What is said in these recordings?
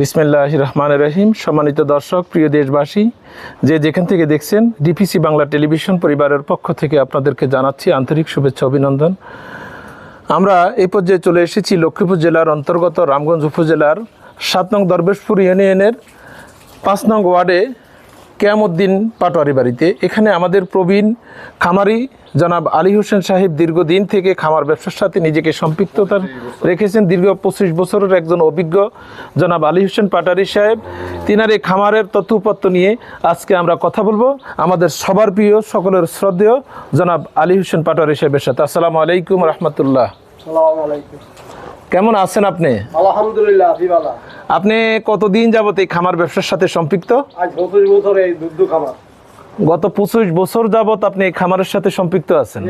বিসমিল্লাহ রহমান রহিম। সম্মানিত দর্শক, প্রিয় দেশবাসী, যে যেখান থেকে দেখছেন ডিপিসি বাংলা টেলিভিশন পরিবারের পক্ষ থেকে আপনাদেরকে জানাচ্ছি আন্তরিক শুভেচ্ছা, অভিনন্দন। আমরা এই পর্যায়ে চলে এসেছি লক্ষ্মীপুর জেলার অন্তর্গত রামগঞ্জ উপজেলার সাত নং দরবেশপুর ইউনিয়নের পাঁচ নং ওয়ার্ডে কেয়ামুদ্দিন পাটোয়ারি বাড়িতে। এখানে আমাদের প্রবীণ খামারি জনাব আলী হোসেন সাহেব দীর্ঘদিন থেকে খামার ব্যবসার সাথে নিজেকে সম্পৃক্ততা রেখেছেন। দীর্ঘ পঁচিশ বছরের একজন অভিজ্ঞ জনাব আলী হোসেন পাটারি সাহেব। তিনার এই খামারের তথ্যপত্র নিয়ে আজকে আমরা কথা বলব। আমাদের সবার প্রিয় সকলের শ্রদ্ধেয় জনাব আলী হোসেন পাটোয়ারি সাহেবের সাথে। আসসালামু আলাইকুম রহমতুল্লাহ। কেমন আছেন আপনি? আলহামদুলিল্লাহ আপনি কতদিন যাবত এই খামার ব্যবসার সাথে সম্পৃক্ত? গত পঁচিশ বছর যাবত আপনি এই খামারের সাথে সম্পৃক্ত আছেন।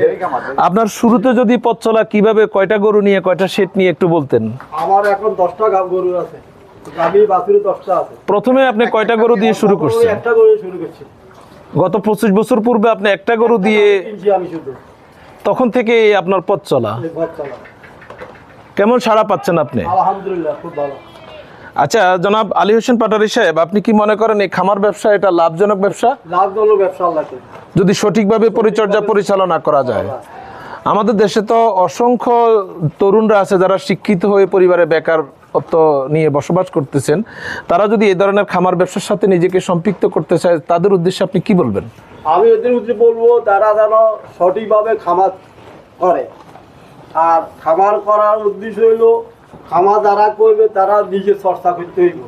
আপনার শুরুতে যদি পথ চলা কীভাবে কয়টা গরু নিয়ে কয়টা সেট নিয়ে একটু বলতেন। আমার এখন দশটা গাব গরু আছে। প্রথমে আপনি কয়টা গরু দিয়ে শুরু করছেন? একটা গরু শুরু করছি। গত পঁচিশ বছর পূর্বে আপনি একটা গরু দিয়ে তখন থেকে আপনার পথ চালা। কেমন সাড়া পাচ্ছেন আপনি? আলহামদুলিল্লাহ খুব ভালো। আচ্ছা জনাব আলী হোসেন পাটারি সাহেব আপনি কি মনে করেন এই খামার ব্যবসা এটা লাভজনক ব্যবসা? লাভজনক ব্যবসা যদি সঠিকভাবে পরিচর্যা পরিচালনা করা যায়। আমাদের দেশে তো অসংখ্য তরুণরা আছে যারা শিক্ষিত হয়ে পরিবারে বেকারত্ব নিয়ে বসবাস করতেছেন। তারা যদি এই ধরনের খামার ব্যবসার সাথে নিজেকে সম্পৃক্ত করতে চায় তাদের উদ্দেশ্যে আপনি কি বলবেন? আমি এদের উদ্দেশ্যে বলব তারা যেন সঠিকভাবে খামার করে। আর খামার করার উদ্দেশ্য হইল খামার যারা করবে তারা নিজে চর্চা করতে হইব।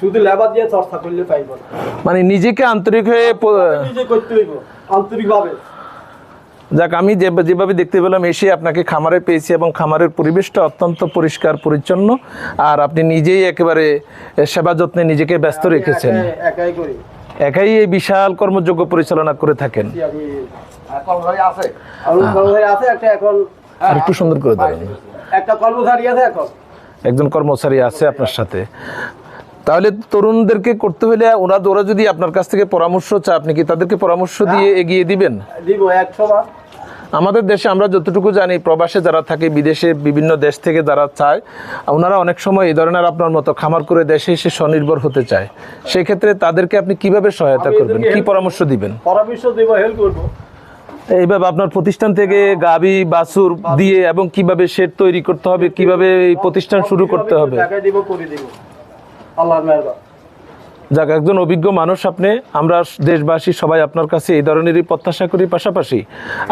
শুধু লেবার দিয়ে চর্চা করলে পাইব মানে নিজেকে আন্তরিক হয়ে নিজে করতে হইব আন্তরিকভাবে। যাক আমি যে যেভাবে দেখতে পেলাম এসে আপনাকে খামারে পেয়েছি এবং খামারের পরিবেশটা অত্যন্ত পরিষ্কার পরিচ্ছন্ন। আর আপনি নিজেই একেবারে সেবা যত্নে নিজেকে ব্যস্ত রেখেছেন। একাই- একাই করি। একাই এই বিশাল কর্মযোগ্য পরিচালনা করে থাকেন। আমি আর কর্মচারী আছে? একটা এখন আর একটু সুন্দর করে দেবেন একটা কর্মচারী আছে এখন। একজন কর্মচারী আছে আপনার সাথে। তাহলে তরুণদেরকে করতে হলে ওরা ওরা যদি আপনার কাছ থেকে পরামর্শ চায় আপনি কি তাদেরকে পরামর্শ দিয়ে এগিয়ে দিবেন? আমাদের দেশে আমরা যতটুকু জানি প্রবাসে যারা থাকে বিদেশে বিভিন্ন দেশ থেকে যারা চায় ওনারা অনেক সময় এই ধরনের আপনার মতো খামার করে দেশে এসে স্বনির্ভর হতে চায়। সেক্ষেত্রে তাদেরকে আপনি কীভাবে সহায়তা করবেন? কি পরামর্শ দিবেন? পরামর্শ দিব হেল্প করব। এইভাবে আপনার প্রতিষ্ঠান থেকে গাবি বাছুর দিয়ে এবং কীভাবে শেড তৈরি করতে হবে কীভাবে এই প্রতিষ্ঠান শুরু করতে হবে? যাক একজন অভিজ্ঞ মানুষ আপনি আমরা দেশবাসী সবাই আপনার কাছে এই ধরনেরই প্রত্যাশা করি। পাশাপাশি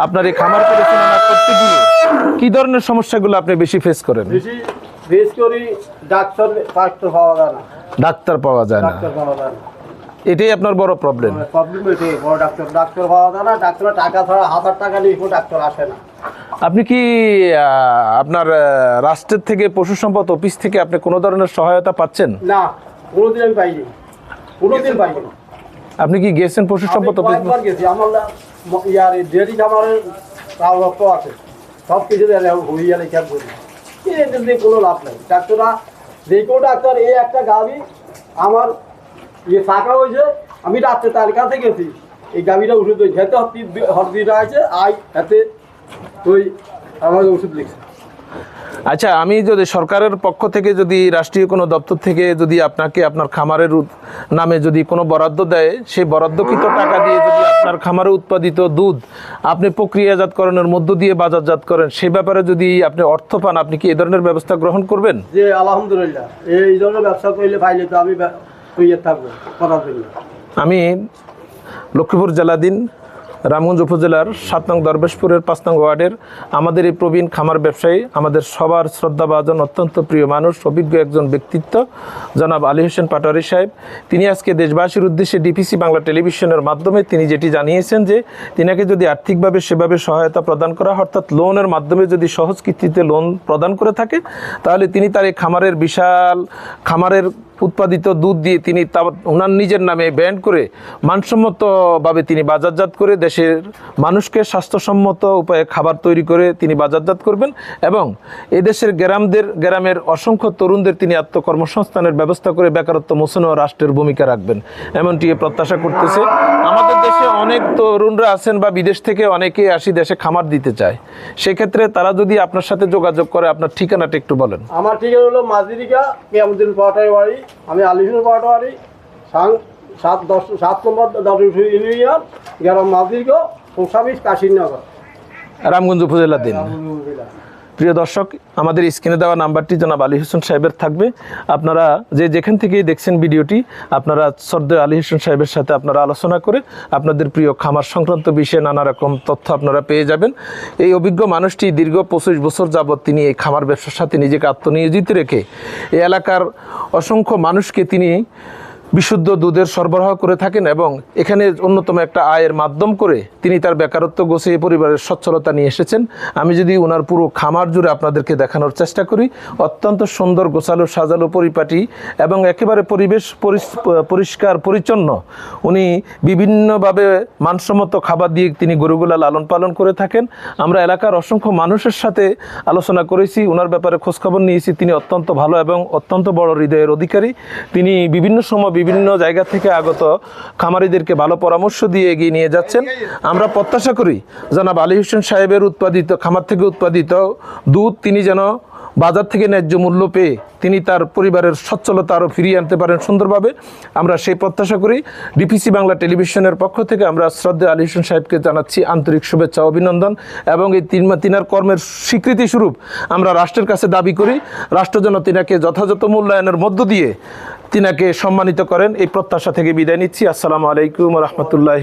আপনার এই খামার পরিচালনা করতে গিয়ে কি ধরনের সমস্যাগুলো আপনি বেশি ফেস করেন? ডাক্তার পাওয়া যায় না। ডাক্তার পাওয়া যায় না। ডাক্তার এটাই আপনার বড় প্রবলেম প্রবলেম এটাই বড় ডাক্তার ডাক্তার যায় না ডাক্তারের টাকা ছাড়া হাজার টাকা নিয়ে ডাক্তার আসে না। আপনি কি আপনার রাষ্ট্রের থেকে পশু সম্পদ অফিস থেকে আপনি কোনো ধরনের সহায়তা পাচ্ছেন? না কোনোদিন আমি পাইনি। কোনোদিন পাইনি। আপনি কি গেছেন পশু সম্পদ অফিস গেছি আমার ইয়ার ডেয়ারি খামারের কাগজপত্র আছে। সব কিছু হইয়া লেখা করি এদের দিয়ে কোনো লাভ নাই। ডাক্তাররা যে কোনো ডাক্তার এই একটা গাবি আমার ইয়ে ফাঁকা হয়েছে আমি রাত্রে তার কাছে গেছি। এই গাবিটা ওষুধ হয়েছে হেতে হরদিটা আছে আই হাতে তুই আমার ওষুধ লিখছে আচ্ছা আমি যদি সরকারের পক্ষ থেকে যদি রাষ্ট্রীয় কোনো দপ্তর থেকে যদি আপনাকে আপনার খামারের নামে যদি কোনো বরাদ্দ দেয় সেই বরাদ্দকৃত টাকা দিয়ে যদি আপনার খামারে উৎপাদিত দুধ আপনি প্রক্রিয়াজাতকরণের মধ্য দিয়ে বাজারজাত করেন সে ব্যাপারে যদি আপনি অর্থ পান আপনি কি এ ধরনের ব্যবস্থা গ্রহণ করবেন? যে আলহামদুলিল্লাহ এই ধরনের ব্যবসা করলে পাইলে তো আমি আমি লক্ষ্মীপুর জেলাধীন রামগঞ্জ উপজেলার সাত নং দরবেশপুরের পাঁচ নং ওয়ার্ডের আমাদের এই প্রবীণ খামার ব্যবসায়ী, আমাদের সবার শ্রদ্ধাভাজন, অত্যন্ত প্রিয় মানুষ, অভিজ্ঞ একজন ব্যক্তিত্ব, জনাব আলী হোসেন পাটোয়ারি সাহেব। তিনি আজকে দেশবাসীর উদ্দেশ্যে ডিপিসি বাংলা টেলিভিশনের মাধ্যমে তিনি যেটি জানিয়েছেন যে, তিনাকে যদি আর্থিকভাবে সেভাবে সহায়তা প্রদান করা অর্থাৎ লোনের মাধ্যমে যদি সহজ কিস্তিতে লোন প্রদান করে থাকে, তাহলে তিনি তার এই খামারের বিশাল খামারের উৎপাদিত দুধ দিয়ে তিনি ওনার নিজের নামে ব্যান্ড করে মানসম্মতভাবে তিনি বাজারজাত করে দেশের মানুষকে স্বাস্থ্যসম্মত উপায়ে খাবার তৈরি করে তিনি বাজারজাত করবেন এবং এদেশের গ্রামদের গ্রামের অসংখ্য তরুণদের তিনি আত্মকর্মসংস্থানের ব্যবস্থা করে বেকারত্ব মোচনে রাষ্ট্রের ভূমিকা রাখবেন। এমনটি প্রত্যাশা করতেছে। আমাদের দেশে অনেক তরুণরা আছেন বা বিদেশ থেকে অনেকেই আসি দেশে খামার দিতে চায়। সেক্ষেত্রে তারা যদি আপনার সাথে যোগাযোগ করে, আপনার ঠিকানাটা একটু বলেন। আমার ঠিকানা হলো মাঝিরিকা কেমদিন পাটাই বাড়ি আমি আলিশুর পাটোয়ারি সাং সাত দশ সাত নম্বর দশ ইউনিয়ন গ্রাম মাদিরগ পোস্ট অফিস কাশীনগর। রামগঞ্জ উপজেলাধীন প্রিয় দর্শক, আমাদের স্ক্রিনে দেওয়া নাম্বারটি জনাব আলী হোসেন সাহেবের থাকবে। আপনারা যে যেখান থেকেই দেখছেন ভিডিওটি, আপনারা সর্দে আলী হোসেন সাহেবের সাথে আপনারা আলোচনা করে আপনাদের প্রিয় খামার সংক্রান্ত বিষয়ে নানা রকম তথ্য আপনারা পেয়ে যাবেন। এই অভিজ্ঞ মানুষটি দীর্ঘ পঁচিশ বছর যাবৎ তিনি এই খামার ব্যবসার সাথে নিজেকে আত্মনিয়োজিত রেখে, এই এলাকার অসংখ্য মানুষকে তিনি বিশুদ্ধ দুধের সরবরাহ করে থাকেন এবং এখানে অন্যতম একটা আয়ের মাধ্যম করে তিনি তার বেকারত্ব গোছিয়ে পরিবারের সচ্ছলতা নিয়ে এসেছেন। আমি যদি ওনার পুরো খামার জুড়ে আপনাদেরকে দেখানোর চেষ্টা করি, অত্যন্ত সুন্দর, গোছালো, সাজালো পরিপাটি এবং একেবারে পরিবেশ পরিষ্কার, পরিচ্ছন্ন। উনি বিভিন্নভাবে মানসম্মত খাবার দিয়ে তিনি গরুগুলা লালন পালন করে থাকেন। আমরা এলাকার অসংখ্য মানুষের সাথে আলোচনা করেছি ওনার ব্যাপারে খোঁজখবর নিয়েছি। তিনি অত্যন্ত ভালো এবং অত্যন্ত বড় হৃদয়ের অধিকারী। তিনি বিভিন্ন সময় বিভিন্ন জায়গা থেকে আগত খামারিদেরকে ভালো পরামর্শ দিয়ে এগিয়ে নিয়ে যাচ্ছেন। আমরা প্রত্যাশা করি জনাব আলী হোসেন সাহেবের উৎপাদিত, খামার থেকে উৎপাদিত দুধ তিনি যেন বাজার থেকে ন্যায্য মূল্য পেয়ে তিনি তার পরিবারের সচ্ছলতা আরও ফিরিয়ে আনতে পারেন সুন্দরভাবে। আমরা সেই প্রত্যাশা করি। ডিপিসি বাংলা টেলিভিশনের পক্ষ থেকে আমরা শ্রদ্ধা আলী হোসেন সাহেবকে জানাচ্ছি আন্তরিক শুভেচ্ছা, অভিনন্দন এবং এই তিন তিনার কর্মের স্বীকৃতি স্বরূপ আমরা রাষ্ট্রের কাছে দাবি করি। রাষ্ট্র যেন তিনাকে যথাযথ মূল্যায়নের মধ্য দিয়ে তিনাকে সম্মানিত করেন। এই প্রত্যাশা থেকে বিদায় নিচ্ছি। আসসালামু আলাইকুম রহমতুল্লাহ